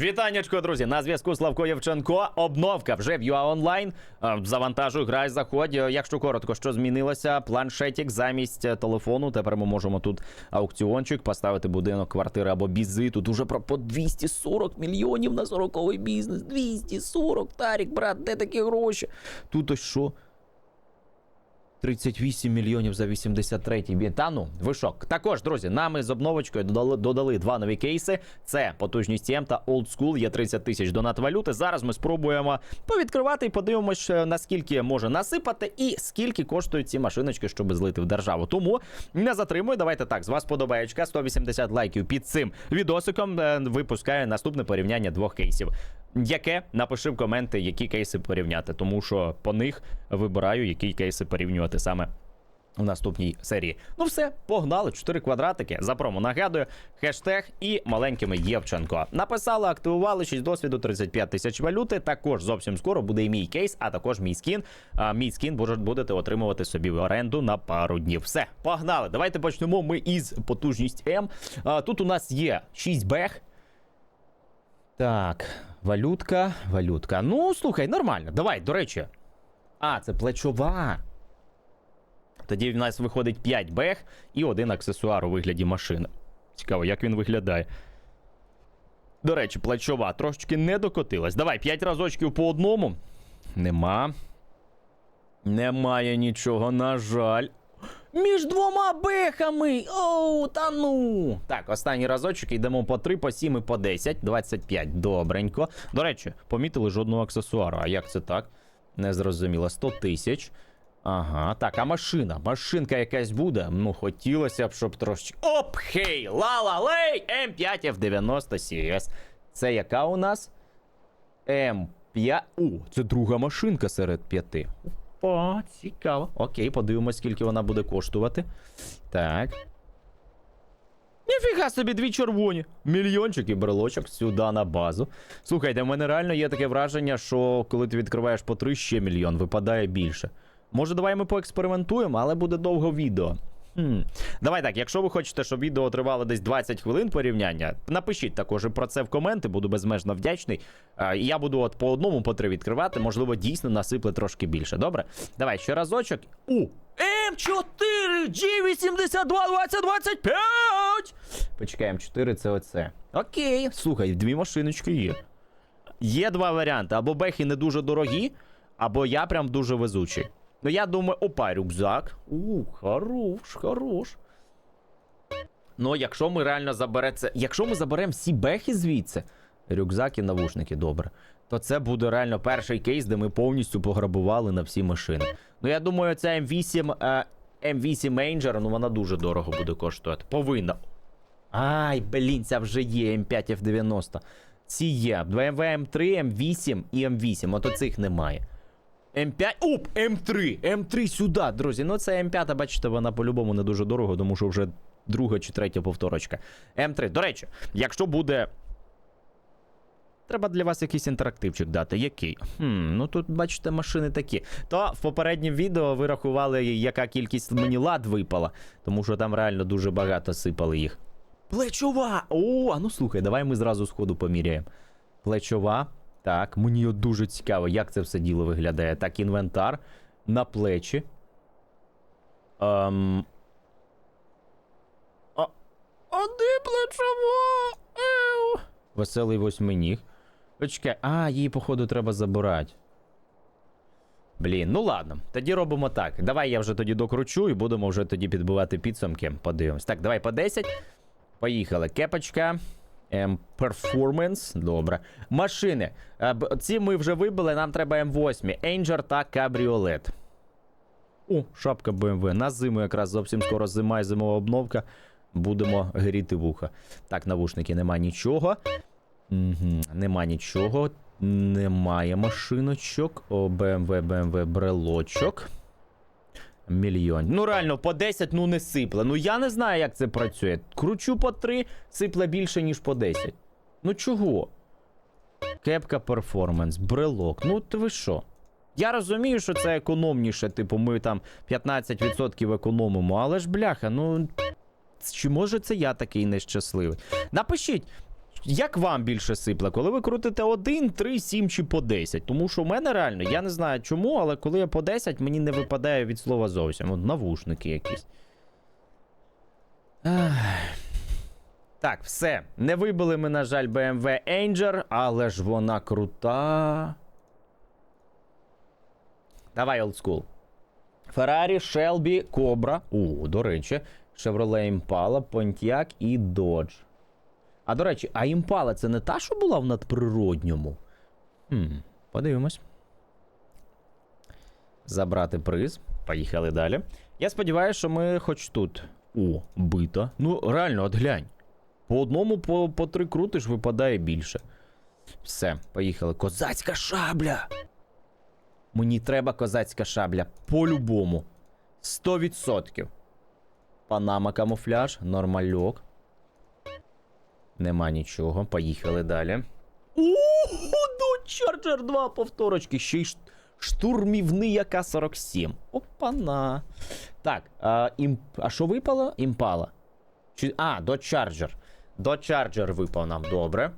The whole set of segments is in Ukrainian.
Вітаннячко, друзі! На зв'язку Славко Євченко. Обновка вже в UA Online. Е, Завантажуй, грай, заходь. Е, Якщо коротко, що змінилося, планшетик замість е, телефону. Тепер ми можемо тут аукціончик поставити будинок, квартири або бізи. Тут уже про по 240 мільйонів на 40 бізнес. 240, Тарік, брат, де такі гроші? Тут ось що? 38 мільйонів за 83-й бій. Та ну, вишок. Також, друзі, нами з обновочкою додали, додали два нові кейси. Це потужність М та Old School. Є 30 тисяч донат валюти. Зараз ми спробуємо повідкривати і подивимось, е, наскільки може насипати і скільки коштують ці машиночки, щоб злити в державу. Тому не затримую. Давайте так. З вас подобаєчка, 180 лайків під цим відосиком. е, Випускаю наступне порівняння двох кейсів. Яке напиши в коменти, які кейси порівняти, тому що по них вибираю, які кейси порівнювати саме у наступній серії. Ну все, погнали. Чотири квадратики. За промо нагадую, хештег і маленькими Євченко. Написали, активували 6 досвіду, 35 тисяч валюти. Також зовсім скоро буде і мій кейс, а також мій скін. А мій скін буде- будете отримувати собі в оренду на пару днів. Все, погнали. Давайте почнемо ми із потужність М. А, тут у нас є 6 бех. Так, валютка, валютка. Ну, слухай, нормально. Давай, до речі. А, це плечова. Тоді в нас виходить 5 бех і один аксесуар у вигляді машини. Цікаво, як він виглядає. До речі, плечова трошечки не докотилась. Давай, 5 разочків по одному. Нема. Немає нічого, на жаль. Між двома бехами. Оу, та ну. Так, останній разочок йдемо по 3, по 7 і по 10. 25. Добренько. До речі, помітили жодного аксесуару. А як це так? Не зрозуміло. 100 тисяч. Ага, так, а машина? Машинка якась буде? Ну, хотілося б, щоб трошечки. Оп, хей! Ла-ла-лей! М5 F90 CS. Це яка у нас? М5. О, це друга машинка серед п'яти. О, цікаво. Окей, подивимось, скільки вона буде коштувати. Так. Ніфіга собі дві червоні. Мільйончик і брелочок сюди на базу. Слухайте, в мене реально є таке враження, що коли ти відкриваєш по три, ще мільйон, випадає більше. Може, давай ми поекспериментуємо, але буде довго відео. Хм. Давай так, якщо ви хочете, щоб відео тривало десь 20 хвилин порівняння, напишіть також про це в коменти, буду безмежно вдячний. Я буду от по одному, по три відкривати, можливо, дійсно насипле трошки більше. Добре? Давай ще разочок. У! М4 G82 2025! Почекай, М4 це оце. Окей, слухай, дві машиночки є. Є два варіанти: або бехи не дуже дорогі, або я прям дуже везучий. Ну, я думаю, опа, рюкзак. У, хорош, хорош. Ну, якщо ми реально заберемо. Якщо ми заберемо всі бехи звідси, рюкзак і навушники, добре. То це буде реально перший кейс, де ми повністю пограбували на всі машини. Ну, я думаю, ця М8 е, М8 Manger, ну вона дуже дорого буде коштувати. Повинна. Ай, блін, ця вже є М5 F90. Ці є. BMW M3, M8 і M8. Ото цих немає. М5. Оп! М3! М3 сюди, друзі. Ну це М5, бачите, вона по-любому не дуже дорого, тому що вже друга чи третя повторочка. М3. До речі, якщо буде. Треба для вас якийсь інтерактивчик дати. Який? Хм, ну тут, бачите, машини такі. То в попереднім відео ви рахували, яка кількість мені лад випала, тому що там реально дуже багато сипали їх. Плечова! О, а ну слухай, давай ми зразу сходу поміряємо. Плечова. Так, мені дуже цікаво, як це все діло виглядає. Так, інвентар на плечі. Ем... А, а де плечова? Еу. Веселий восьминіг. Почекай, а, її, походу, треба забирати. Блін, ну ладно, тоді робимо так. Давай я вже тоді докручу і будемо вже тоді підбивати підсумки. Подивимось. Так, давай по 10. Поїхали. Кепочка. М Performance. Добре. Машини. Е, Ці ми вже вибили, нам треба М8. Angel та Кабріолет. О, шапка BMW. На зиму якраз зовсім скоро зима і зимова обновка. Будемо гріти вуха. Так, навушники нема нічого. Угу, нема нічого. Немає машиночок. О, BMW, BMW, брелочок. Мільйон. Ну реально, по 10 ну не сипле. Ну я не знаю, як це працює. Кручу по 3, сипле більше, ніж по 10. Ну чого? Кепка перформанс, брелок. Ну ти ви що? Я розумію, що це економніше, типу, ми там 15% економимо, але ж бляха, ну. Чи може це я такий нещасливий? Напишіть, як вам більше сипле, коли ви крутите 1, 3, 7 чи по 10? Тому що в мене реально, я не знаю чому, але коли я по 10, мені не випадає від слова зовсім. От навушники якісь. Ах. Так, все. Не вибили ми, на жаль, BMW Angel, але ж вона крута. Давай, олдскул. Ferrari, Shelby, Cobra. О, до речі, Chevrolet Impala, Pontiac і Dodge. А до речі, а Impala це не та, що була в надприродньому? Хм, подивимось. Забрати приз. Поїхали далі. Я сподіваюся, що ми хоч тут. О, бита. Ну, реально, от глянь. По одному, по, по три крутиш, випадає більше. Все, поїхали. Козацька шабля! Мені треба козацька шабля. По-любому. 100%. Панама камуфляж, нормальок. Нема нічого. Поїхали далі. До Charger 2 повторочки. Ще й штурмівний АК-47. Опана. Так, а, імп... а що випало? Імпала. Чи... А, до Charger. До Charger випав нам, добре.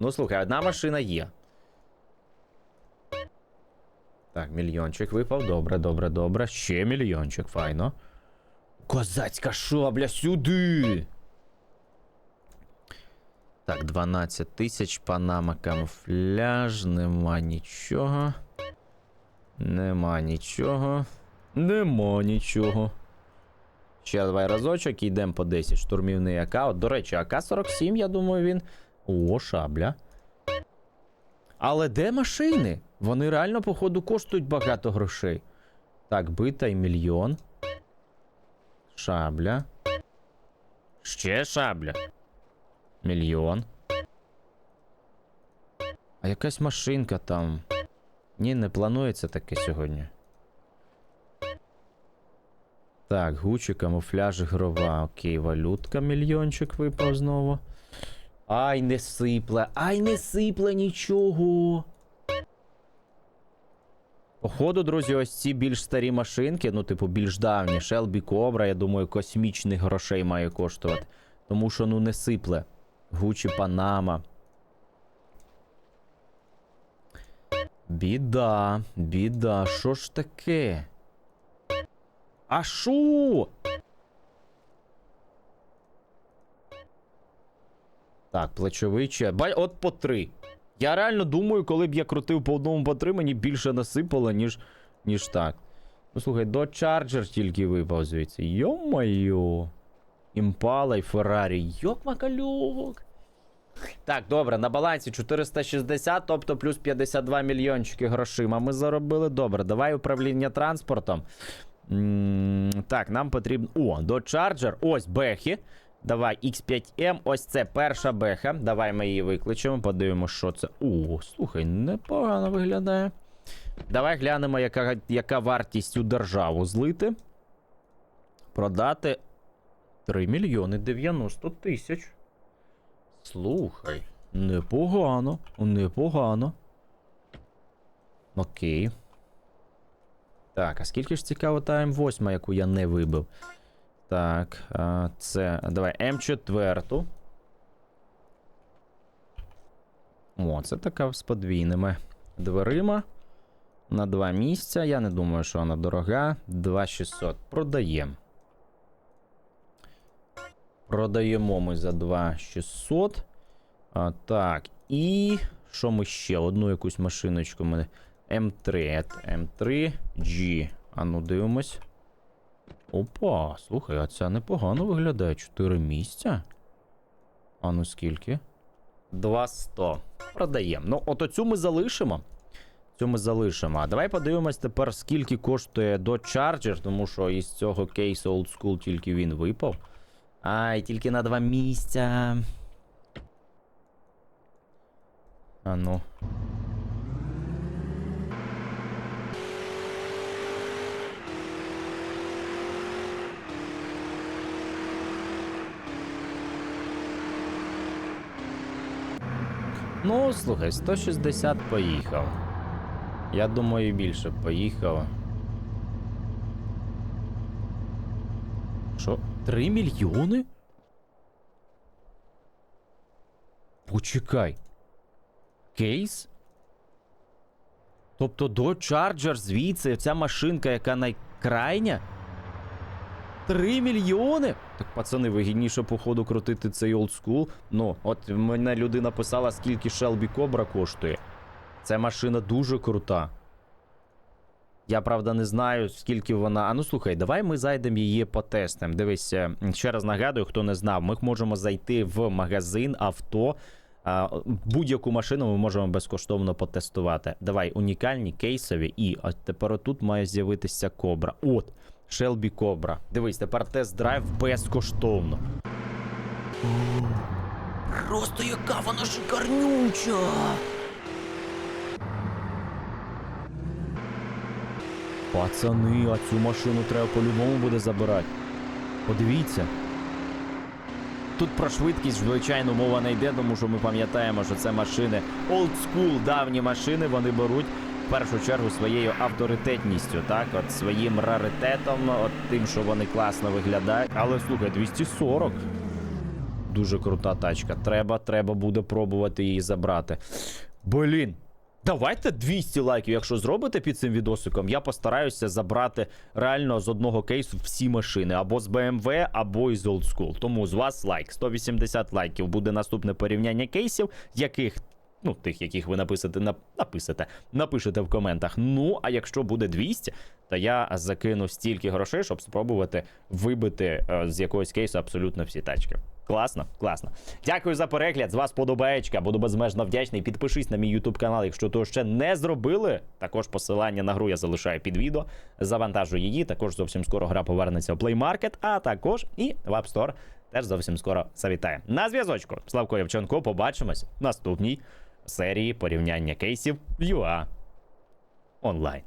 Ну, слухай, одна машина є. Так, мільйончик випав. Добре, добре, добре. Ще мільйончик, файно. Козацька шабля сюди. Так, 12 тисяч, панама камуфляж, нема нічого. Нема нічого. Нема нічого. Ще давай разочок і йдемо по 10. Штурмівний АК. От, до речі, АК-47, я думаю, він. О, шабля. Але де машини? Вони реально, походу, коштують багато грошей. Так, бита і мільйон. Шабля. Ще шабля. Мільйон. А якась машинка там. Ні, не планується таке сьогодні. Так, Гучі, камуфляж, грова. Окей, валютка, мільйончик випав знову. Ай, не сипле, ай, не сипле нічого. Походу, друзі, ось ці більш старі машинки, ну, типу, більш давні. Shelby Cobra, я думаю, космічних грошей має коштувати. Тому що, ну, не сипле. Гучі Панама. Біда, біда, що ж таке? А шо? Так, плечовий чек. Бай, от по три. Я реально думаю, коли б я крутив по одному по три, мені більше насипало, ніж, ніж так. Ну слухай, до Charger тільки випав звідси. Йо-моє. Імпала і Феррарі. Йок макальок. Так, добре, на балансі 460, тобто плюс 52 мільйончики грошима. Ми заробили. Добре, давай управління транспортом. Так, нам потрібно. О, до Charger. Ось бехи. Давай, X5M, ось це перша беха. Давай ми її викличемо, подивимося, що це. О, слухай, непогано виглядає. Давай глянемо, яка, яка вартість у державу злити. Продати 3 мільйони 90 тисяч. Слухай, непогано, непогано. Окей. Так, а скільки ж цікаво та М8, яку я не вибив? Так, це. Давай М4. О, це така з подвійними дверима. На два місця. Я не думаю, що вона дорога. 2600. Продаємо. Продаємо ми за 2600. А, так, і. Що ми ще? Одну якусь машиночку ми. М3. М3G. А ну дивимось. Опа, слухай, а ця непогано виглядає. 4 місця. А ну скільки? 200. Продаємо. Ну, от оцю ми залишимо. Цю ми залишимо. А давай подивимось тепер, скільки коштує до Charger, тому що із цього кейсу Old School тільки він випав. Ай, тільки на два місця. А ну. Ну, слухай, 160 поїхав. Я думаю, більше поїхав. 3 мільйони? Почекай. Кейс? Тобто Dodge Charger звідси, ця машинка, яка найкрайня? 3 мільйони? Так, пацани, вигідніше, походу, крутити цей олдскул. Ну, от мене людина писала, скільки Shelby Cobra коштує. Ця машина дуже крута. Я правда не знаю, скільки вона. А ну слухай, давай ми зайдемо її потестимо. Дивись, е, ще раз нагадую, хто не знав, ми можемо зайти в магазин авто. Будь-яку машину ми можемо безкоштовно потестувати. Давай, унікальні, кейсові, і а тепер отут має з'явитися кобра. От, Shelby Cobra. Дивись, тепер тест-драйв безкоштовно. Просто яка вона шикарнюча! Пацани, а цю машину треба по-любому буде забирати. Подивіться. Тут про швидкість, звичайно, мова не йде, тому що ми пам'ятаємо, що це машини school, давні машини, вони беруть в першу чергу своєю авторитетністю, так, от своїм раритетом, от тим, що вони класно виглядають. Але слухай, 240. Дуже крута тачка. Треба, треба буде пробувати її забрати. Блін. Давайте 200 лайків, якщо зробите під цим відосиком, я постараюся забрати реально з одного кейсу всі машини, або з BMW, або із Old School. Тому з вас лайк. 180 лайків буде наступне порівняння кейсів, яких. Ну, тих, яких ви написите, нап... написите, напишете в коментах. Ну, а якщо буде 200, то я закину стільки грошей, щоб спробувати вибити е, з якогось кейсу абсолютно всі тачки. Класно, класно. Дякую за перегляд. З вас подобаєчка. Буду безмежно вдячний. Підпишись на мій YouTube канал, якщо того ще не зробили. Також посилання на гру я залишаю під відео. Завантажу її. Також зовсім скоро гра повернеться в Play Market, а також і в App Store теж зовсім скоро завітає. На зв'язочку. Славко Євченко. Побачимось в наступній серії порівняння кейсів UA онлайн.